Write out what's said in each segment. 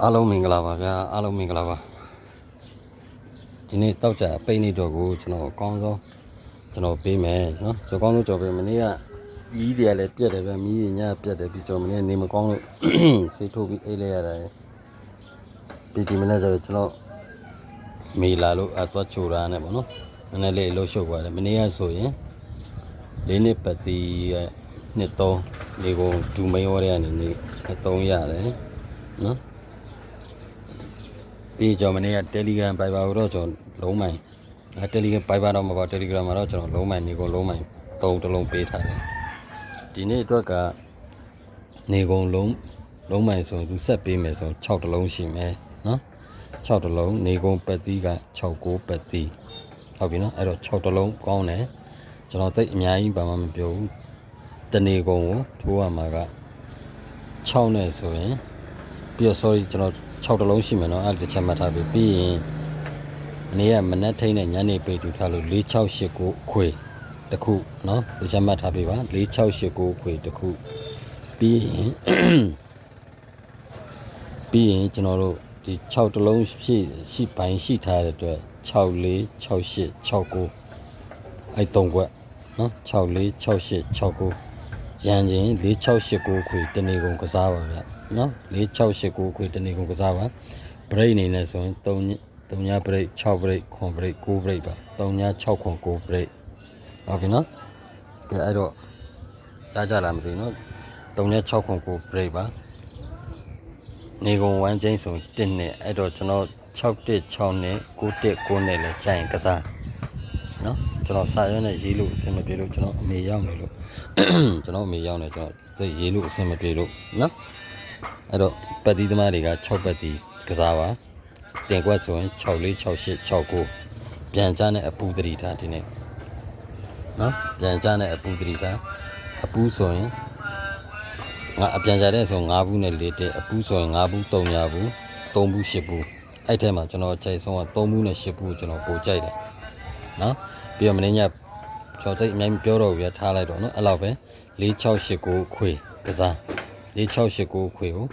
အားလုံးမင်္ဂလာပါဗျာအားလုံးမင်္ဂလာပါဒီနေ့တောက်ကြပိတ်နေတော့ကိုကျွန်တော်အကောင်းဆုံးကျွန်တော်ပေးမယ်နော်ဆိုကောင်းဆုံးကြော်ပေးမနေ့ကမီးတွေကလည်းပြက်တယ်ဗျမီးတွေညပြက်တယ်ပြီးကျွန်တော်မနေ့ကနေမကောင်းလို့ဆေးထိုးပြီးအိတ်လိုက်ရတယ်ပြီးဒီမနေ့ကျတော့ကျွန်တော်မေလာလို့အသွားချိုတာနဲ့ပေါ့နော်နည်းနည်းလေးလှုပ်ရှုပ်သွားတယ်မနေ့ကဆိုရင်လေးနှစ်ပတ်တီးရဲ့နှစ်သုံးဒီကုန်ဒူမိန်ဝရရနေနေနှစ်သုံးရတယ်နော် ပြီးကျွန်တော်မနေ့က Telegram Viber ကိုတော့ကျွန်တော်လုံးမိုင်အဲ Telegram Viber တော့မပါ Telegram မှာတော့ကျွန်တော်လုံးမိုင်နေကုန်လုံးမိုင်သုံးတစ်လုံးပေးထားတယ်ဒီနေ့အတွက်ကနေကုန်လုံးလုံးမိုင်ဆိုရင်သူဆက်ပေးမယ်ဆိုရင်6တစ်လုံးရှိမယ်နော်6တစ်လုံးနေကုန်ပတ်သီးက6ကိုပတ်သီးဟုတ်ပြီနော်အဲ့တော့6တစ်လုံးကောင်းတယ်ကျွန်တော်သိပ်အများကြီးဘာမှမပြောဘူးတနေကုန်ကိုထိုးရမှာက6နဲ့ဆိုရင်ပြီးတော့ sorry ကျွန်တော် 6တလုံးရှိမယ်နော်အဲ့ဒါတစ်ချက်မှတ်ထားပြီးပြီးရင်မနေ့ကမနက်ထိန်းနဲ့ညနေပေတူထားလို့4689ခွေတခုနော်တစ်ချက်မှတ်ထားပြီးပါ4689ခွေတခုပြီးရင်ပြီးရင်ကျွန်တော်တို့ဒီ6တလုံးဖြည့်ရှိပိုင်းရှိထားတဲ့အတွက်64 68 69အဲ့၃ကွက်နော်64 68 69ရန်ချင်း4689ခွေတနေကုန်ကစားပါဗျာ နော်4689ခွေတနေကုန်ကစားပါဘရိတ်အနေနဲ့ဆိုရင်3 3ညဘရိတ်6ဘရိတ်9ဘရိတ်9ဘရိတ်ပါ3ည6ခွန်9ဘရိတ်ဟုတ်ပြီနော်ကဲအဲ့တော့ရကြလားမသိဘူးနော်3ည6ခွန်9ဘရိတ်ပါနေကုန်1ချင်းဆို1နဲ့အဲ့တော့ကျွန်တော်6တက်6နဲ့9တက်9နဲ့လဲကြာရင်ကစားနော်ကျွန်တော်စာရွက်နဲ့ရေးလို့အဆင်မပြေလို့ကျွန်တော်အမေရောက်နေလို့ကျွန်တော်အမေရောက်နေကျွန်တော်သိရေးလို့အဆင်မပြေလို့နော် အဲ့တော့ပတ်တီးသမားတွေက6ပတ်တီးကစားပါတင်ကွက်ဆိုရင်6 4 6 8 6 9ပြန်ချနဲ့အပူတတိထားဒီနေ့နော်ပြန်ချနဲ့အပူတတိထားအပူဆိုရင်ငါအပြန်ချတဲ့ဆို9ဘူးနဲ့4တက်အပူဆိုရင်9ဘူး3ညာဘူး3ဘူး10ဘူးအဲ့ထဲမှာကျွန်တော်ချိန်ဆုံးက3ဘူးနဲ့10ဘူးကိုကျွန်တော်ပို့ကြိုက်တယ်နော်ပြီးတော့မင်းညကျွန်တော်သိအများကြီးပြောတော့ပြထားလိုက်တော့နော်အဲ့လောက်ပဲ4689ခွေကစား 4689ခွေကို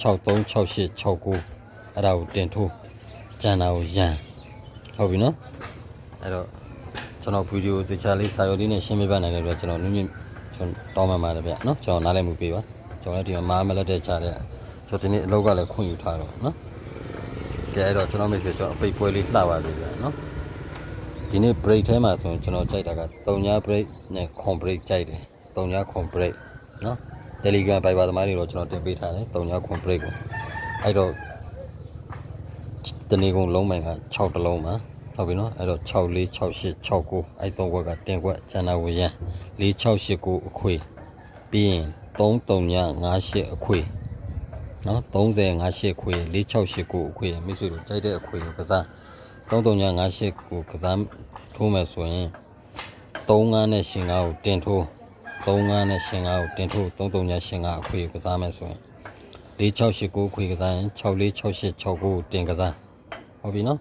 636869အဲ့ဒါကိုတင်ထိုးကျန်တာကိုရန်ဟုတ်ပြီနော်အဲ့တော့ကျွန်တော်ဗီဒီယိုသေချာလေးစာရုပ်လေးနဲ့ရှင်းပြပနိုင်တယ်တော့ကျွန်တော်နည်းနည်းကျွန်တော်တောင်းမှမှာတယ်ဗျနော်ကျွန်တော်နားလည်မှုပေးပါကျွန်တော်လည်းဒီမှာမားမလက်တဲ့ချတဲ့ကျွန်တော်ဒီနေ့အလုပ်ကလည်းခွင့်ယူထားတော့နော်ကဲအဲ့တော့ကျွန်တော်မိတ်ဆွေကျွန်တော်အပိတ်ပွဲလေးလှပါပြီဗျနော်ဒီနေ့ break ထဲမှာဆိုရင်ကျွန်တော်ကြိုက်တာက3ည break နဲ့ con break ကြိုက်တယ်3ည con break နော် Telegram Viber သမားတွေတော့ကျွန်တော်တင်ပေးထားတယ်3ည con break ကိုအဲ့တော့တနေ့ကုန်လုံးမိုင်က6တလုံးပါဟုတ်ပြီနော်အဲ့တော့6 4 6 8 6 9အဲ့3ခွက်ကတင်ခွက်ကျန်တာကိုရန်4 6 8 9အခွေပြီးရင်3 3ည5 8အခွေနော်30 5 8ခွေ4 6 8 9အခွေမိတ်ဆွေတို့ကြိုက်တဲ့အခွေကိုကစား3358ကိုကစားထိုးမယ်ဆိုရင်35နဲ့ရှင်5ကိုတင်ထိုး 35နဲ့ရှင်5ကိုတင်ထိုး33ညရှင်5အခွေကစားမယ်ဆိုရင်4689ခွေကစားရင်646869ကိုတင်ကစားဟုတ်ပြီနော်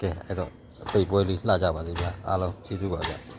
ကဲအဲ့တော့အပိတ်ပွဲလေးလှကြပါသေးဗျာအားလုံးကျေးဇူးပါဗျာ